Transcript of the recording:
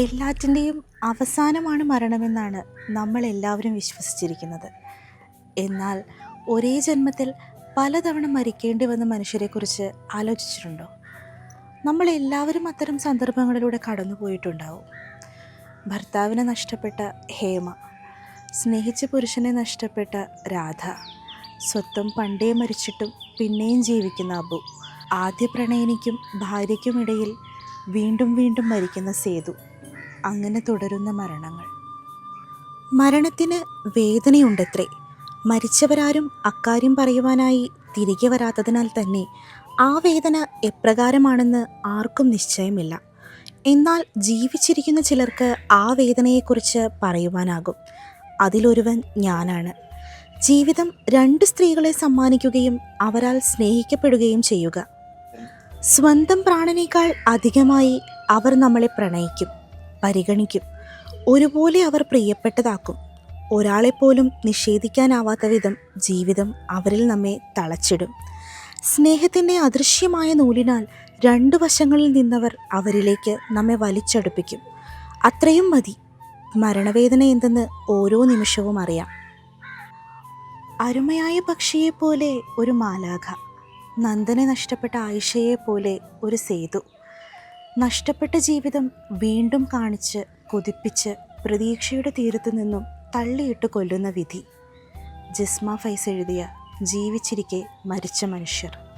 എല്ലാറ്റിന്റെയും അവസാനമാണ് മരണമെന്നാണ് നമ്മൾ എല്ലാവരും വിശ്വസിച്ചിരിക്കുന്നത്. എന്നാൽ ഒരേ ജന്മത്തിൽ പലതവണ മരിക്കേണ്ടി വന്ന മനുഷ്യരെക്കുറിച്ച് ആലോചിച്ചിട്ടുണ്ടോ? നമ്മൾ എല്ലാവരും അത്തരം സന്ദർഭങ്ങളിലൂടെ കടന്നുപോയിട്ടുണ്ടാവും. ഭർത്താവിനെ നഷ്ടപ്പെട്ട ഹേമ സ്നേഹിച്ച പുരുഷനെ നഷ്ടപ്പെട്ട രാധ സ്വത്വം പണ്ടേ മരിച്ചിട്ടും പിന്നെയും ജീവിക്കുന്ന അബു ആദ്യ പ്രണയിനിക്കും ഭാര്യയ്ക്കുമിടയിൽ വീണ്ടും വീണ്ടും മരിക്കുന്ന സേതു. അങ്ങനെ തുടരുന്ന മരണങ്ങൾ. മരണത്തിന് വേദനയുണ്ടത്രേ. മരിച്ചവരാരും അക്കാര്യം പറയുവാനായി തിരികെ വരാത്തതിനാൽ തന്നെ ആ വേദന എപ്രകാരമാണെന്ന് ആർക്കും നിശ്ചയമില്ല. എന്നാൽ ജീവിച്ചിരിക്കുന്ന ചിലർക്ക് ആ വേദനയെക്കുറിച്ച് പറയുവാനാകും. അതിലൊരുവൻ ഞാനാണ്. ജീവിതം രണ്ട് സ്ത്രീകളെ സമ്മാനിക്കുകയും അവരാൽ സ്നേഹിക്കപ്പെടുകയും ചെയ്യുക. സ്വന്തം പ്രാണനേക്കാൾ അധികമായി അവർ നമ്മളെ പ്രണയിക്കും. പരിഗണിക്കും. ഒരുപോലെ അവർ പ്രിയപ്പെട്ടതാക്കും. ഒരാളെപ്പോലും നിഷേധിക്കാനാവാത്ത വിധം ജീവിതം അവരിൽ നമ്മെ തളച്ചിടും. സ്നേഹത്തിന്റെ അദൃശ്യമായ നൂലിനാൽ രണ്ടു വശങ്ങളിൽ നിന്നവർ അവരിലേക്ക് നമ്മെ വലിച്ചടുപ്പിക്കും. അത്രയും മതി. മരണവേദന എന്തെന്ന് ഓരോ നിമിഷവും അറിയാം. അരുമയായ പക്ഷിയെപ്പോലെ ഒരു മാലാഖ. നന്ദനെ നഷ്ടപ്പെട്ട ആയിഷയെപ്പോലെ ഒരു സേതു. നഷ്ടപ്പെട്ട ജീവിതം വീണ്ടും കാണിച്ച് കൊതിപ്പിച്ച് പ്രതീക്ഷയുടെ തീരത്തു നിന്നും തള്ളിയിട്ട് കൊല്ലുന്ന വിധി. ജിസ്മ ഫൈസ് എഴുതിയ ജീവിച്ചിരിക്കെ മരിച്ച മനുഷ്യർ.